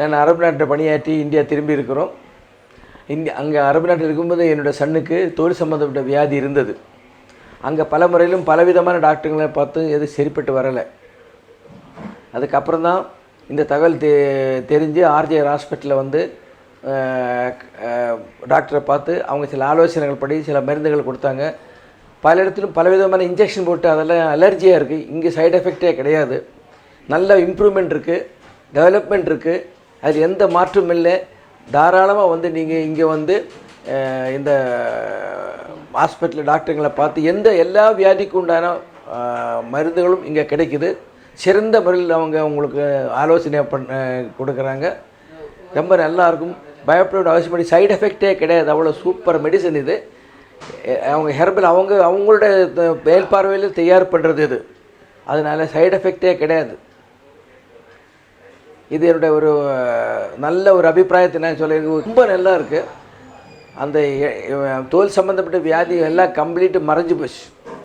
நான் அரபு நாட்டில் பணியாற்றி இந்தியா திரும்பி இருக்கிறோம். இந்தியா அங்கே அரபு நாட்டில் இருக்கும்போது என்னோடய சன்னுக்கு தோல் சம்மந்தப்பட்ட வியாதி இருந்தது. அங்கே பல முறையிலும் பலவிதமான டாக்டருங்களை பார்த்து எதுவும் சரிப்பட்டு வரலை. அதுக்கப்புறம் தான் இந்த தகவல் தெ தெரிஞ்சு ஆர்ஜிஆர் ஹாஸ்பிட்டலில் வந்து டாக்டரை பார்த்து அவங்க சில ஆலோசனைகள் படி சில மருந்துகள் கொடுத்தாங்க. பல இடத்துலையும் பலவிதமான இன்ஜெக்ஷன் போட்டு அதெல்லாம் அலர்ஜியாக இருக்குது இங்கே சைடு எஃபெக்டே கிடையாது. நல்ல இம்ப்ரூவ்மெண்ட் இருக்குது டெவலப்மெண்ட் இருக்குது அதில் எந்த மாற்றமும் இல்லை. தாராளமாக வந்து நீங்கள் இங்கே வந்து இந்த ஹாஸ்பிட்டலில் டாக்டருங்களை பார்த்து எந்த எல்லா வியாதிக்கும் உண்டான மருந்துகளும் இங்கே கிடைக்குது. சிறந்த முறையில் அவங்க உங்களுக்கு ஆலோசனை பண்ண கொடுக்குறாங்க. ரொம்ப நல்லாயிருக்கும் பயப்பட அவசியம் பண்ணி சைடு எஃபெக்டே கிடையாது. அவ்வளோ சூப்பர் மெடிசன் இது. அவங்க ஹெர்பல் அவங்க அவங்களோட மேல்பார்வையில் தயார் பண்ணுறது இது. அதனால் சைடு எஃபெக்டே கிடையாது. இது என்னுடைய ஒரு நல்ல ஒரு அபிப்பிராயத்தை நான் சொல்ல ரொம்ப நல்லா இருக்குது அந்த தோல் சம்மந்தப்பட்ட வியாதி எல்லாம் கம்ப்ளீட்டு மறைஞ்சு போச்சு.